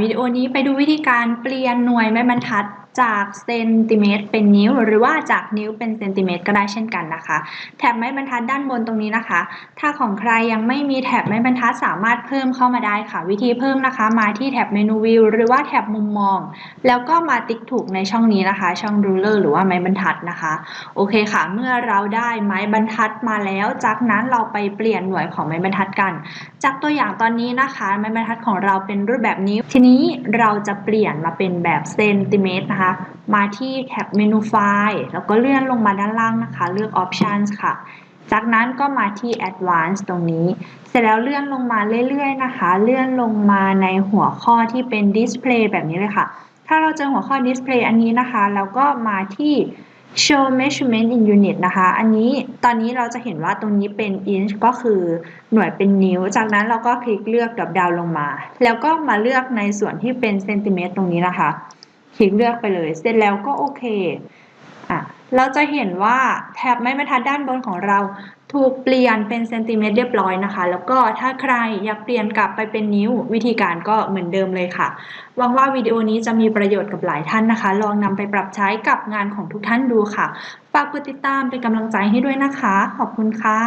วิดีโอนี้ไปดูวิธีการเปลี่ยนหน่วยไม้บรรทัดจากเซนติเมตรเป็นนิ้ว หรือว่าจากนิ้วเป็นเซนติเมตรก็ได้เช่นกันนะคะ แถบไม้บรรทัดด้านบนตรงนี้นะคะ ถ้าของใครยังไม่มีแถบไม้บรรทัดสามารถเพิ่มเข้ามาได้ค่ะ วิธีเพิ่มนะคะ มาที่แถบเมนูวิวหรือว่าแถบมุมมอง แล้วก็มาติ๊กถูกในช่องนี้นะคะ ช่องรูเลอร์หรือว่าไม้บรรทัดนะคะ โอเคค่ะ เมื่อเราได้ไม้บรรทัดมาแล้ว จากนั้นเราไปเปลี่ยนหน่วยของไม้บรรทัดกัน จากตัวอย่างตอนนี้นะคะ ไม้บรรทัดของเราเป็นรูปแบบนี้ ทีนี้เราจะเปลี่ยนมาเป็นแบบเซนติเมตรนะคะนะคะ มาที่แท็บเมนูไฟล์แล้วก็เลื่อนลงมาด้านล่างนะคะ เลือก Options ค่ะ จากนั้นก็มาที่ Advanced ตรงนี้ เสร็จแล้วเลื่อนลงมาเรื่อยๆนะคะ เลื่อนลงมาในหัวข้อที่เป็น Display แบบนี้เลยค่ะ ถ้าเราเจอหัวข้อ Display อันนี้นะคะ แล้วก็มาที่ show measurement in unit นะคะ อันนี้ตอนนี้เราจะเห็นว่าตรงนี้เป็น inch ก็คือหน่วยเป็นนิ้ว จากนั้นเราก็คลิกเลือกดรอปดาวลงมา แล้วก็มาเลือกในส่วนที่เป็นเซนติเมตรตรงนี้นะคะ คลิกเลือกไปเลย เสร็จแล้วก็โอเคอะเราจะเห็นว่าแถบไม้บรรทัดด้านบนของเราถูกเปลี่ยนเป็นเซนติเมตรเรียบร้อยนะคะ แล้วก็ถ้าใครอยากเปลี่ยนกลับไปเป็นนิ้ววิธีการก็เหมือนเดิมเลยค่ะ หวังว่าวิดีโอนี้จะมีประโยชน์กับหลายท่านนะคะ ลองนำไปปรับใช้กับงานของทุกท่านดูค่ะ ฝากกดติดตามเป็นกำลังใจให้ด้วยนะคะ ขอบคุณค่ะ